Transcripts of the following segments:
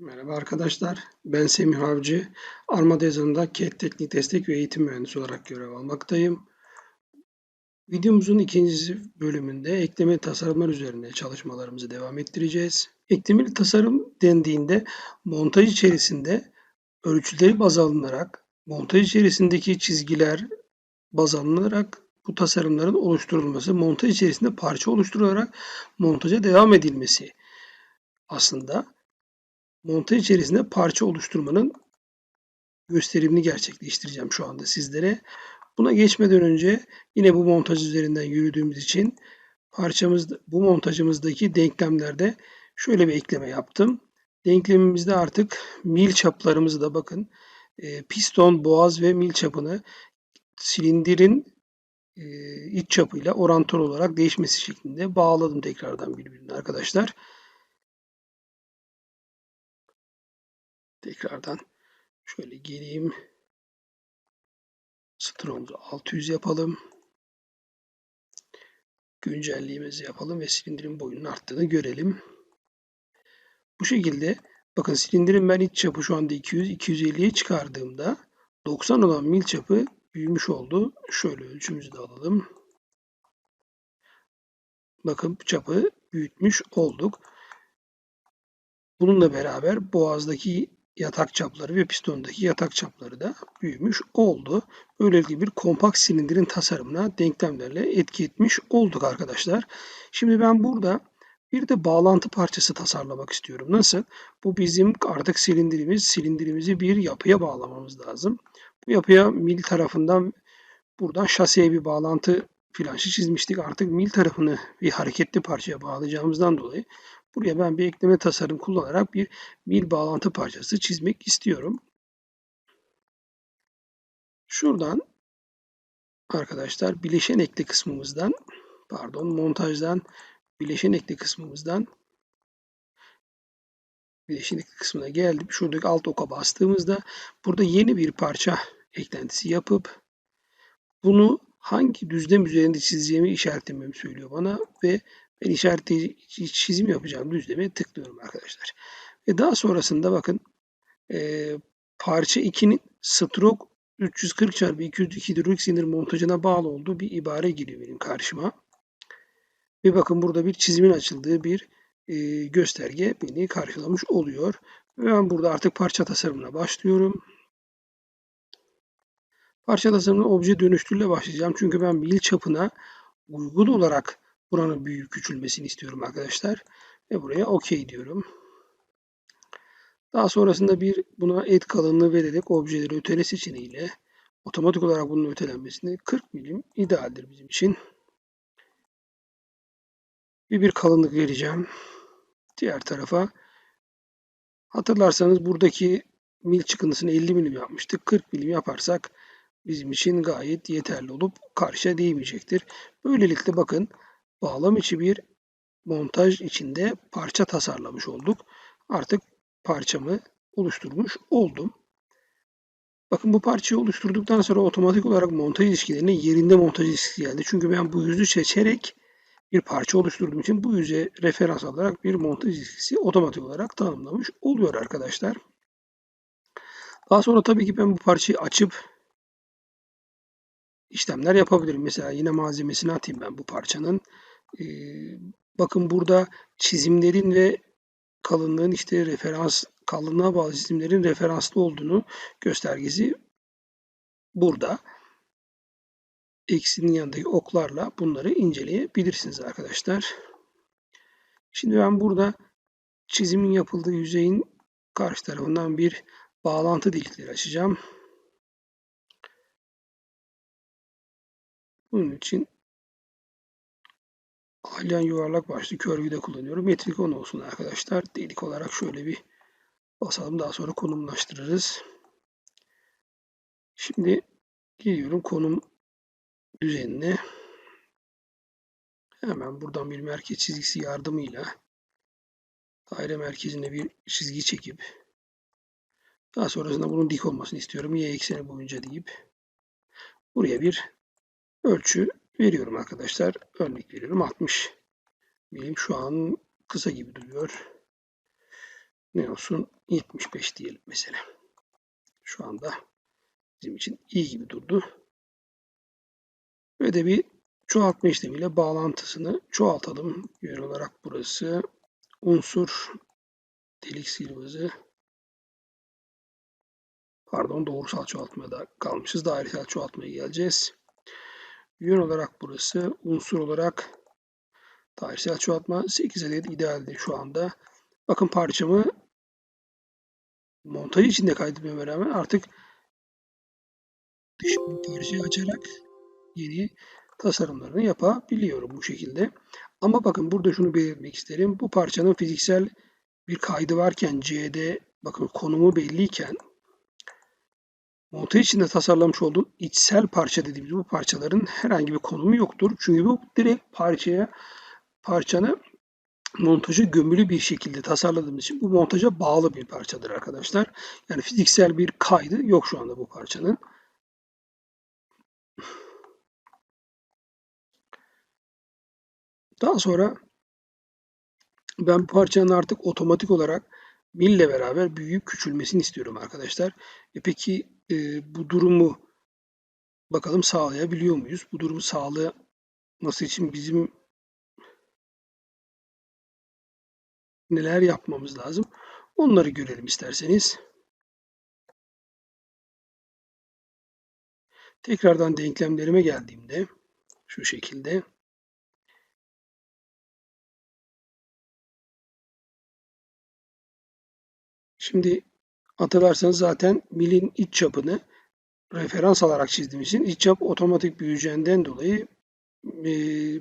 Merhaba arkadaşlar, ben Semih Avcı. Armada yazılımda CAD teknik destek ve eğitim mühendisi olarak görev almaktayım. Videomuzun ikinci bölümünde ekleme tasarımlar üzerine çalışmalarımızı devam ettireceğiz. Eklemeli tasarım dendiğinde montaj içerisinde ölçüleri baz alınarak, montaj içerisindeki çizgiler baz alınarak bu tasarımların oluşturulması, montaj içerisinde parça oluşturularak montaja devam edilmesi aslında montaj içerisinde parça oluşturmanın gösterimini gerçekleştireceğim şu anda sizlere. Buna geçmeden önce yine bu montaj üzerinden yürüdüğümüz için parçamız bu montajımızdaki denklemlerde şöyle bir ekleme yaptım. Denklemimizde artık mil çaplarımızı da bakın e, piston, boğaz ve mil çapını silindirin e, iç çapıyla orantılı olarak değişmesi şeklinde bağladım tekrardan birbirine arkadaşlar. Tekrardan şöyle geleyim. Strong'u 600 yapalım. Güncelliğimizi yapalım ve silindirin boyunun arttığını görelim. Bu şekilde bakın silindirin ben iç çapı şu anda 200, 250'ye çıkardığımda 90 olan mil çapı büyümüş oldu. Şöyle ölçümüzü de alalım. Bakın çapı büyütmüş olduk. Bununla beraber boğazdaki yatak çapları ve pistondaki yatak çapları da büyümüş oldu. Böylelikle bir kompakt silindirin tasarımına denklemlerle etki etmiş olduk arkadaşlar. Şimdi ben burada bir de bağlantı parçası tasarlamak istiyorum. Nasıl? Bu bizim artık silindirimiz. Silindirimizi bir yapıya bağlamamız lazım. Bu yapıya mil tarafından buradan şaseye bir bağlantı flanşı çizmiştik. Artık mil tarafını bir hareketli parçaya bağlayacağımızdan dolayı Buraya ben bir ekleme tasarım kullanarak bir mil bağlantı parçası çizmek istiyorum. Şuradan arkadaşlar bileşen ekli kısmımızdan pardon montajdan bileşen ekli kısmımızdan bileşen ekli kısmına geldim. Şuradaki alt oka bastığımızda burada yeni bir parça eklentisi yapıp bunu hangi düzlem üzerinde çizeceğimi işaretlememi söylüyor bana ve ben işaretleyici çizim yapacağım düzleme tıklıyorum arkadaşlar. Ve daha sonrasında bakın e, parça 2'nin stroke 340 çarpı 202 hidrolik sinir montajına bağlı olduğu bir ibare geliyor benim karşıma. Ve bakın burada bir çizimin açıldığı bir e, gösterge beni karşılamış oluyor. Ve ben burada artık parça tasarımına başlıyorum. Parça tasarımına obje dönüştürüyle başlayacağım. Çünkü ben mil çapına uygun olarak buranın büyük küçülmesini istiyorum arkadaşlar. Ve buraya OK diyorum. Daha sonrasında bir buna et kalınlığı vererek objeleri ötele seçeneğiyle otomatik olarak bunun ötelenmesini 40 milim idealdir bizim için. Bir bir kalınlık vereceğim. Diğer tarafa hatırlarsanız buradaki mil çıkıntısını 50 milim yapmıştık. 40 milim yaparsak bizim için gayet yeterli olup karşıya değmeyecektir. Böylelikle bakın bağlam içi bir montaj içinde parça tasarlamış olduk. Artık parçamı oluşturmuş oldum. Bakın bu parçayı oluşturduktan sonra otomatik olarak montaj ilişkilerine yerinde montaj ilişkisi geldi. Çünkü ben bu yüzü seçerek bir parça oluşturduğum için bu yüze referans alarak bir montaj ilişkisi otomatik olarak tanımlamış oluyor arkadaşlar. Daha sonra tabii ki ben bu parçayı açıp işlemler yapabilirim. Mesela yine malzemesini atayım ben bu parçanın. Bakın burada çizimlerin ve kalınlığın işte referans kalınlığa bağlı çizimlerin referanslı olduğunu göstergesi burada. Eksinin yanındaki oklarla bunları inceleyebilirsiniz arkadaşlar. Şimdi ben burada çizimin yapıldığı yüzeyin karşı tarafından bir bağlantı delikleri açacağım. Bunun için alyan yuvarlak başlı körgüde kullanıyorum. Metrik 10 olsun arkadaşlar. Delik olarak şöyle bir basalım. Daha sonra konumlaştırırız. Şimdi geliyorum konum düzenine. Hemen buradan bir merkez çizgisi yardımıyla daire merkezine bir çizgi çekip daha sonrasında bunun dik olmasını istiyorum. Y ekseni boyunca deyip buraya bir ölçü veriyorum arkadaşlar. Örnek veriyorum 60 milim şu an kısa gibi duruyor. ne olsun 75 diyelim mesela. Şu anda bizim için iyi gibi durdu. Ve de bir çoğaltma işlemiyle bağlantısını çoğaltalım. Yön olarak burası unsur delik sihirbazı pardon doğrusal çoğaltmaya da kalmışız. Dairesel çoğaltmaya geleceğiz. Yön olarak burası unsur olarak dairesel çoğaltma 8 adet idealdi şu anda. Bakın parçamı montaj içinde kaydetmeme rağmen artık dış parçayı açarak yeni tasarımlarını yapabiliyorum bu şekilde. Ama bakın burada şunu belirtmek isterim. Bu parçanın fiziksel bir kaydı varken C'de bakın konumu belliyken montaj içinde tasarlamış olduğum içsel parça dediğimiz bu parçaların herhangi bir konumu yoktur. Çünkü bu direkt parçaya parçanı montajı gömülü bir şekilde tasarladığımız için bu montaja bağlı bir parçadır arkadaşlar. Yani fiziksel bir kaydı yok şu anda bu parçanın. Daha sonra ben bu parçanın artık otomatik olarak mille beraber büyüyüp küçülmesini istiyorum arkadaşlar. E peki e, bu durumu bakalım sağlayabiliyor muyuz? Bu durumu sağlaması için bizim neler yapmamız lazım? Onları görelim isterseniz. Tekrardan denklemlerime geldiğimde şu şekilde Şimdi hatırlarsanız zaten milin iç çapını referans alarak çizdiğim için iç çap otomatik büyüyeceğinden dolayı e,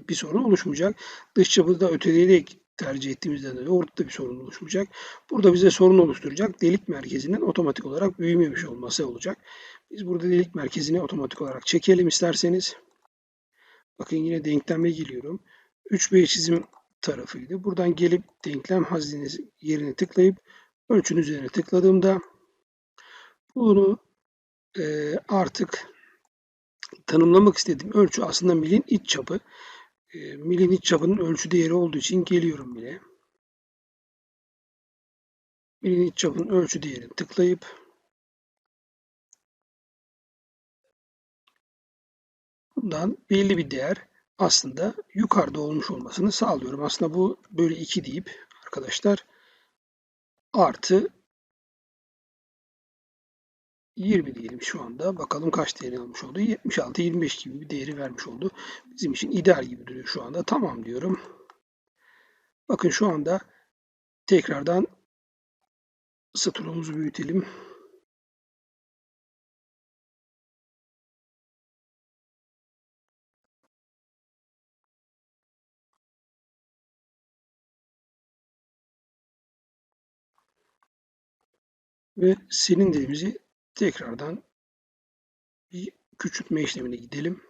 bir sorun oluşmayacak. Dış çapı da öteleyerek tercih ettiğimizden dolayı orada da bir sorun oluşmayacak. Burada bize sorun oluşturacak delik merkezinin otomatik olarak büyümemiş olması olacak. Biz burada delik merkezini otomatik olarak çekelim isterseniz. Bakın yine denkleme geliyorum. 3B çizim tarafıydı. Buradan gelip denklem hazinesi yerine tıklayıp ölçün üzerine tıkladığımda bunu e, artık tanımlamak istediğim ölçü aslında milin iç çapı. E, milin iç çapının ölçü değeri olduğu için geliyorum bile. Milin iç çapının ölçü değerini tıklayıp bundan belli bir değer aslında yukarıda olmuş olmasını sağlıyorum. Aslında bu böyle 2 deyip arkadaşlar artı 20 diyelim şu anda. Bakalım kaç değeri almış oldu. 76, 25 gibi bir değeri vermiş oldu. Bizim için ideal gibi duruyor şu anda. Tamam diyorum. Bakın şu anda tekrardan satırımızı büyütelim. Ve silindirimizi tekrardan bir küçültme işlemine gidelim.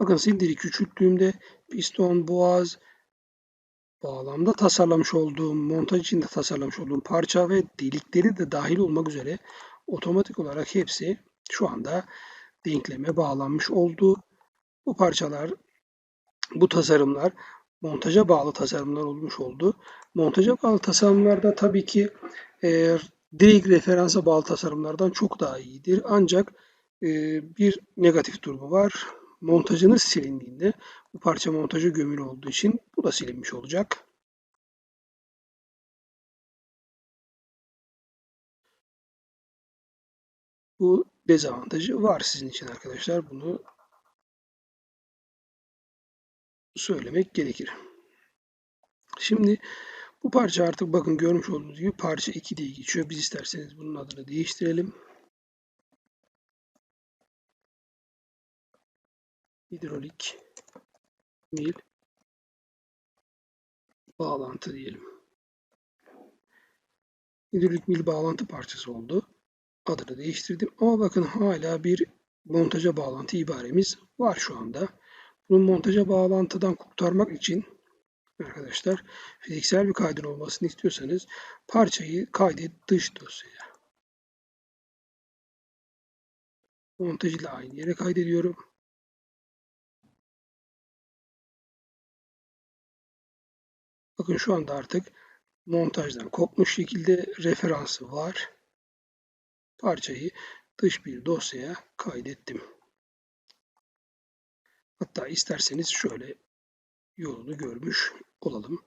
Bakın silindiri küçülttüğümde piston, boğaz, bağlamda tasarlamış olduğum, montaj içinde tasarlamış olduğum parça ve delikleri de dahil olmak üzere otomatik olarak hepsi şu anda denkleme bağlanmış oldu. Bu parçalar, bu tasarımlar montaja bağlı tasarımlar olmuş oldu. Montaja bağlı tasarımlarda tabii ki e, direkt referansa bağlı tasarımlardan çok daha iyidir. Ancak e, bir negatif durumu var. Montajınız silindiğinde bu parça montaja gömülü olduğu için bu da silinmiş olacak. Bu dezavantajı var sizin için arkadaşlar. Bunu söylemek gerekir. Şimdi bu parça artık bakın görmüş olduğunuz gibi parça 2 diye geçiyor. Biz isterseniz bunun adını değiştirelim. Hidrolik mil bağlantı diyelim. Hidrolik mil bağlantı parçası oldu. Adını değiştirdim. Ama bakın hala bir montaja bağlantı ibaremiz var şu anda. Bunu montaja bağlantıdan kurtarmak için arkadaşlar fiziksel bir kaydın olmasını istiyorsanız parçayı kaydet dış dosyaya. Montaj ile aynı yere kaydediyorum. Bakın şu anda artık montajdan kopmuş şekilde referansı var. Parçayı dış bir dosyaya kaydettim. Hatta isterseniz şöyle yolunu görmüş olalım.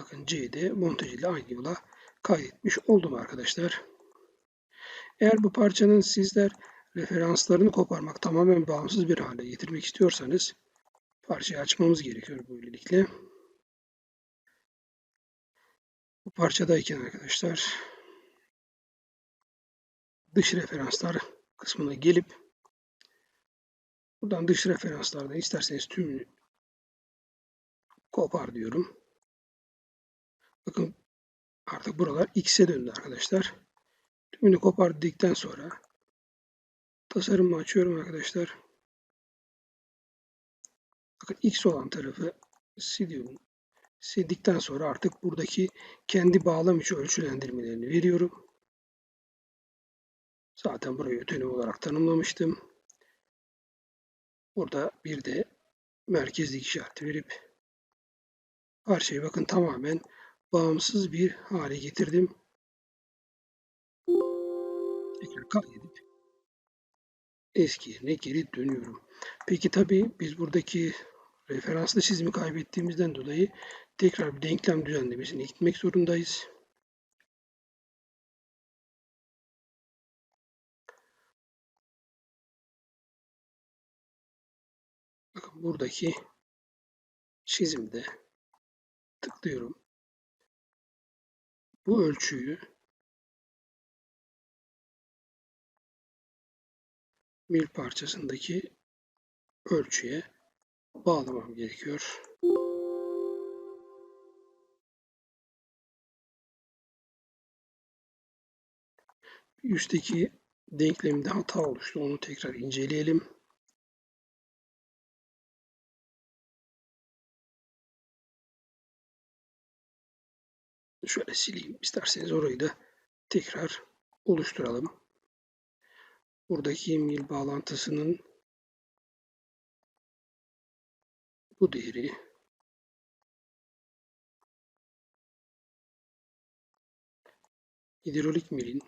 Bakın C'de montaj ile aynı yola kaydetmiş oldum arkadaşlar. Eğer bu parçanın sizler referanslarını koparmak tamamen bağımsız bir hale getirmek istiyorsanız parçayı açmamız gerekiyor böylelikle. Bu parçadayken arkadaşlar dış referanslar kısmına gelip buradan dış referanslardan isterseniz tümünü kopar diyorum. Bakın artık buralar X'e döndü arkadaşlar. Tümünü kopar dedikten sonra tasarımı açıyorum arkadaşlar. Bakın X olan tarafı siliyorum. Sildikten sonra artık buradaki kendi bağlam içi ölçülendirmelerini veriyorum. Zaten burayı ötenim olarak tanımlamıştım. Burada bir de merkezlik işareti verip parçayı bakın tamamen bağımsız bir hale getirdim. Tekrar kaydedip eski yerine geri dönüyorum. Peki tabi biz buradaki referanslı çizimi kaybettiğimizden dolayı tekrar bir denklem düzenlemesine gitmek zorundayız. Buradaki çizimde tıklıyorum. Bu ölçüyü mil parçasındaki ölçüye bağlamam gerekiyor. Üstteki denklemde hata oluştu. Onu tekrar inceleyelim. Şöyle sileyim. İsterseniz orayı da tekrar oluşturalım. Buradaki mil bağlantısının bu değeri hidrolik milin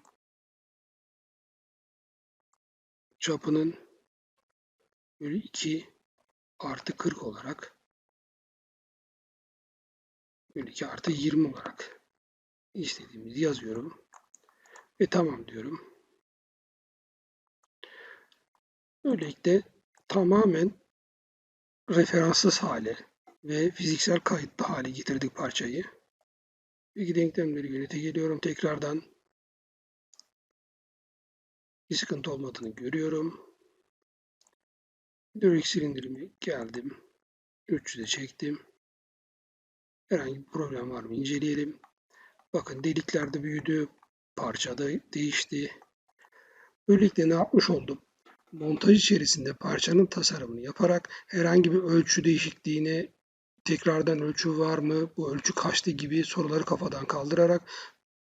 çapının bölü 2 artı 40 olarak bölü 2 artı 20 olarak istediğimizi yazıyorum ve tamam diyorum. Böylelikle tamamen referanssız hale ve fiziksel kayıtlı hale getirdik parçayı. Bilgi denklemleri yönete geliyorum tekrardan. Bir sıkıntı olmadığını görüyorum. Hidrolik silindirimi geldim. 300'e çektim. Herhangi bir problem var mı inceleyelim. Bakın delikler de büyüdü. Parça da değişti. Böylelikle ne yapmış oldum? montaj içerisinde parçanın tasarımını yaparak herhangi bir ölçü değişikliğine tekrardan ölçü var mı, bu ölçü kaçtı gibi soruları kafadan kaldırarak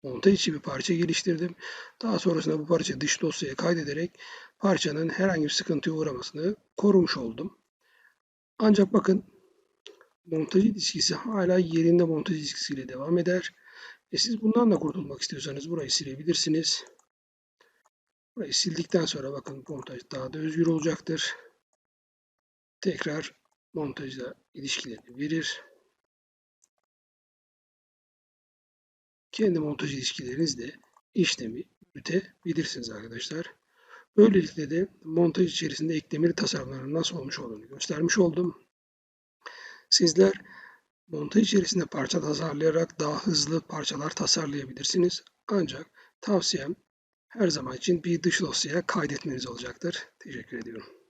montaj içi bir parça geliştirdim. Daha sonrasında bu parçayı dış dosyaya kaydederek parçanın herhangi bir sıkıntıya uğramasını korumuş oldum. Ancak bakın montaj ilişkisi hala yerinde montaj ilişkisiyle devam eder. E siz bundan da kurtulmak istiyorsanız burayı silebilirsiniz. Burayı sildikten sonra bakın montaj daha da özgür olacaktır. Tekrar montajla ilişkilerini verir. Kendi montaj ilişkilerinizle işlemi yürütebilirsiniz arkadaşlar. Böylelikle de montaj içerisinde eklemeli tasarımların nasıl olmuş olduğunu göstermiş oldum. Sizler montaj içerisinde parça tasarlayarak daha hızlı parçalar tasarlayabilirsiniz. Ancak tavsiyem her zaman için bir dış dosyaya kaydetmeniz olacaktır. Teşekkür ediyorum.